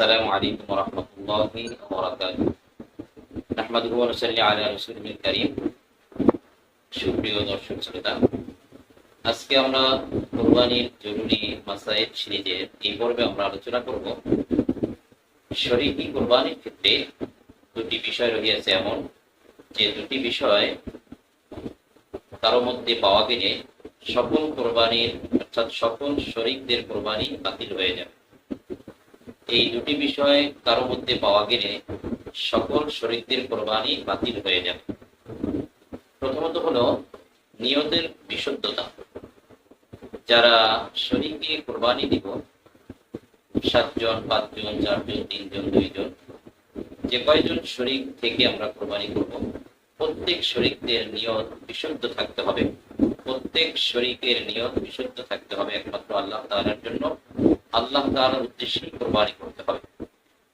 السلام عليكم ورحمة الله وبركاته نحمده ونصلي على رسوله الكريم সুপ্রিয় দর্শক শ্রোতা আজকে আমরা কোরবানির জরুরি মাসাইল সিরিজের এই পর্বে আমরা আলোচনা করব শরীকি কোরবানির ক্ষেত্রে দুটি বিষয় রহিয়াছে এমন যে দুটি বিষয় তার মধ্যে পাওয়া গেলে সকল কোরবানির অর্থাৎ সকল শরিকদের কোরবানি বাতিল হয়ে যাবে এই দুটি বিষয় কারও মধ্যে পাওয়া গেলে সকল শরীরদের কোরবানি বাতিল হয়ে যাবে। প্রথমত হলো নিয়তের বিশুদ্ধতা। যারা শরীরকে কোরবানি দিব, সাতজন, পাঁচজন, চারজন, তিনজন, দুইজন, যে কয়জন শরিক থেকে আমরা কোরবানি করব, প্রত্যেক শরিকদের নিয়ত বিশুদ্ধ থাকতে হবে। প্রত্যেক শরিকের নিয়ত বিশুদ্ধ থাকতে হবে একমাত্র আল্লাহ তাআলার জন্য। আল্লাহ তাআলার উদ্দেশ্যেই কোরবানি করতে হবে।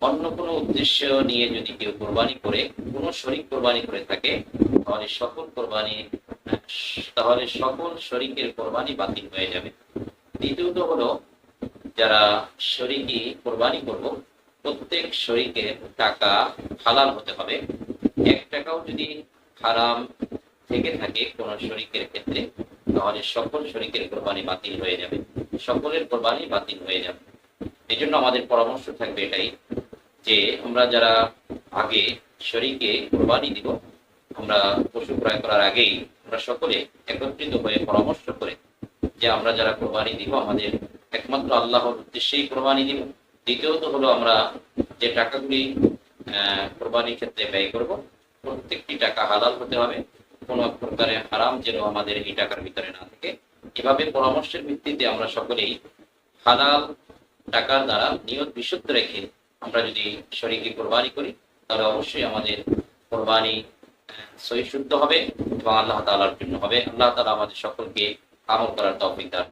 অন্য কোনো উদ্দেশ্য নিয়ে যদি কেউ কোরবানি করে, কোনো শরিক কোরবানি করে থাকে, তাহলে সকল কোরবানি, তাহলে সকল শরিকের কোরবানি বাতিল হয়ে যাবে। দ্বিতীয়ত হলো, যারা শরিকি কোরবানি করব, প্রত্যেক শরিকের টাকা হালাল হতে হবে। এক টাকাও যদি হারাম থেকে থাকে কোন শরিকের ক্ষেত্রে, তাহলে সকল শরিকের কোরবানি বাতিল হয়ে যাবে। সকলের কোরবানি বাতিল হয়ে যাবে। এই জন্য আমাদের পরামর্শ থাকবে এটাই যে আমরা যারা আগে শরীকে কোরবানি দিব, আমরা পশু ক্রয় করার আগেই আমরা সকলে একত্রিত হয়ে পরামর্শ করে যে আমরা যারা কোরবানি দিব, আমাদের একমাত্র আল্লাহর উদ্দেশ্যেই কোরবানি দিব। দ্বিতীয়ত হলো আমরা যে টাকাগুলি কোরবানির ক্ষেত্রে ব্যয় করব, প্রত্যেকটি টাকা হালাল হতে হবে। কোনো প্রকারের হারাম যেন আমাদের এই টাকার ভিতরে না থাকে। এভাবে পরামর্শের ভিত্তিতে আমরা সকলেই হালাল টাকার দ্বারা নিয়ত বিশুদ্ধ রেখে আমরা যদি শরীরকে কোরবানি করি তাহলে অবশ্যই আমাদের কোরবানি আহ, সহি শুদ্ধ হবে এবং আল্লাহ তালার জন্য হবে। আল্লাহ তালা আমাদের সকলকে আমল করার তৌফিক দান